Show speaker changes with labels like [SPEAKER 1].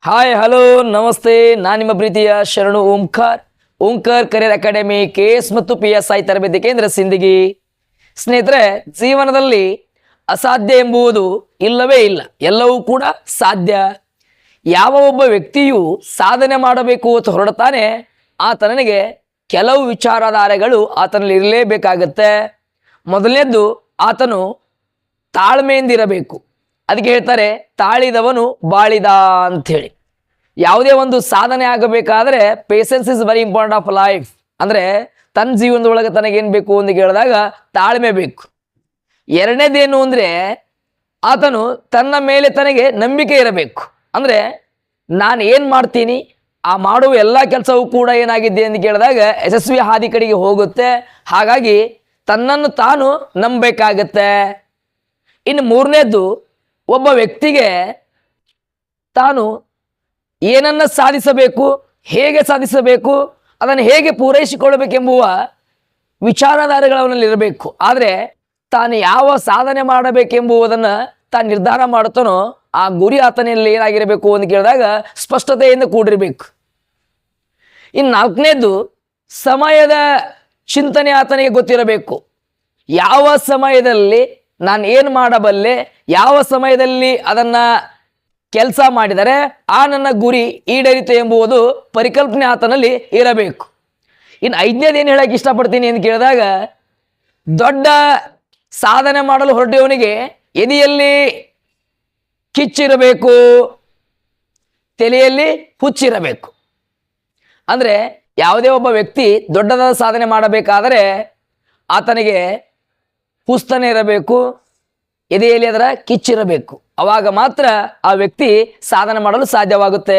[SPEAKER 1] Hi hello ನಮಸ್ತೆ. ನಾನು ನಿಮ್ಮ ಪ್ರೀತಿಯ Sharanu Omkar. Omkar career academy, K S ಮತ್ತು ಪಿ ಎಸ್ ಐ ತರಬೇತಿ ಕೇಂದ್ರ ಸಿಂದಗಿ. ಸ್ನೇಹಿತರೆ, ಜೀವನದಲ್ಲಿ ಅಸಾಧ್ಯ ಎಂಬುವುದು ಇಲ್ಲವೇ ಇಲ್ಲ. ಎಲ್ಲವೂ ಕೂಡ ಸಾಧ್ಯ. ಯಾವ ಒಬ್ಬ ವ್ಯಕ್ತಿಯು ಸಾಧನೆ ಮಾಡಬೇಕು ಅಂತ ಹೊರಡ್ತಾನೆ ಆತನಿಗೆ ಕೆಲವು ವಿಚಾರಧಾರೆಗಳು ಆತನಲ್ಲಿ ಇರಲೇಬೇಕಾಗತ್ತೆ. ಮೊದಲನೇದ್ದು, ಆತನು ತಾಳ್ಮೆಯಿಂದಿರಬೇಕು. ಅದಕ್ಕೆ ಹೇಳ್ತಾರೆ, ತಾಳಿದವನು ಬಾಳಿದ ಅಂಥೇಳಿ ಯಾವುದೇ ಒಂದು ಸಾಧನೆ ಆಗಬೇಕಾದ್ರೆ patience is very important of life ಅಂದರೆ ತನ್ನ ಜೀವನದೊಳಗೆ ತನಗೇನು ಬೇಕು ಅಂತ ಕೇಳಿದಾಗ ತಾಳ್ಮೆ ಬೇಕು. ಎರಡನೇದೇನು ಅಂದರೆ ಆತನು ತನ್ನ ಮೇಲೆ ತನಗೆ ನಂಬಿಕೆ ಇರಬೇಕು. ಅಂದರೆ ನಾನು ಏನು ಮಾಡ್ತೀನಿ, ಆ ಮಾಡುವ ಎಲ್ಲ ಕೆಲಸವೂ ಕೂಡ ಏನಾಗಿದೆ ಅಂತ ಕೇಳಿದಾಗ ಯಶಸ್ವಿ ಹಾದಿ ಕಡೆಗೆ ಹೋಗುತ್ತೆ. ಹಾಗಾಗಿ ತನ್ನನ್ನು ತಾನು ನಂಬಬೇಕಾಗತ್ತೆ. ಇನ್ನು ಮೂರನೇದ್ದು ಒಬ್ಬ ವ್ಯಕ್ತಿಗೆ ತಾನು ಏನನ್ನ ಸಾಧಿಸಬೇಕು, ಹೇಗೆ ಸಾಧಿಸಬೇಕು, ಅದನ್ನು ಹೇಗೆ ಪೂರೈಸಿಕೊಳ್ಳಬೇಕೆಂಬುವ ವಿಚಾರಧಾರೆಗಳು ಅವನಲ್ಲಿ ಇರಬೇಕು. ಆದರೆ ತಾನು ಯಾವ ಸಾಧನೆ ಮಾಡಬೇಕೆಂಬುವುದನ್ನು ತಾನು ನಿರ್ಧಾರ ಮಾಡುತ್ತಾನೋ ಆ ಗುರಿ ಆತನಲ್ಲಿ ಏನಾಗಿರಬೇಕು ಅಂತ ಕೇಳಿದಾಗ ಸ್ಪಷ್ಟತೆಯಿಂದ ಕೂಡಿರಬೇಕು. ಇನ್ನು ನಾಲ್ಕನೇದು ಸಮಯದ ಚಿಂತನೆ ಆತನಿಗೆ ಗೊತ್ತಿರಬೇಕು. ಯಾವ ಸಮಯದಲ್ಲಿ ನಾನು ಏನು ಮಾಡಬಲ್ಲೆ? ಯಾವ ಸಮಯದಲ್ಲಿ ಅದನ್ನು ಕೆಲಸ ಮಾಡಿದರೆ ಆ ನನ್ನ ಗುರಿ ಈಡೇರಿತು ಎಂಬುದು ಪರಿಕಲ್ಪನೆ ಆತನಲ್ಲಿ ಇರಬೇಕು. ಇನ್ನು ಐದನೇದು ಏನು ಹೇಳಕ್ಕೆ ಇಷ್ಟಪಡ್ತೀನಿ ಅಂತ ಕೇಳಿದಾಗ, ದೊಡ್ಡ ಸಾಧನೆ ಮಾಡಲು ಹೊರಟವನಿಗೆ ಎದೆಯಲ್ಲಿ ಕಿಚ್ಚಿರಬೇಕು, ತಲೆಯಲ್ಲಿ ಹುಚ್ಚಿರಬೇಕು. ಅಂದರೆ ಯಾವುದೇ ಒಬ್ಬ ವ್ಯಕ್ತಿ ದೊಡ್ಡದಾದ ಸಾಧನೆ ಮಾಡಬೇಕಾದರೆ ಆತನಿಗೆ ಪುಸ್ತನೆ ಇರಬೇಕು ಎದೆಯಲ್ಲಿ ಅದರ ಕಿಚ್ಚಿರಬೇಕು. ಅವಾಗ ಮಾತ್ರ ಆ ವ್ಯಕ್ತಿ ಸಾಧನೆ ಮಾಡಲು ಸಾಧ್ಯವಾಗುತ್ತೆ.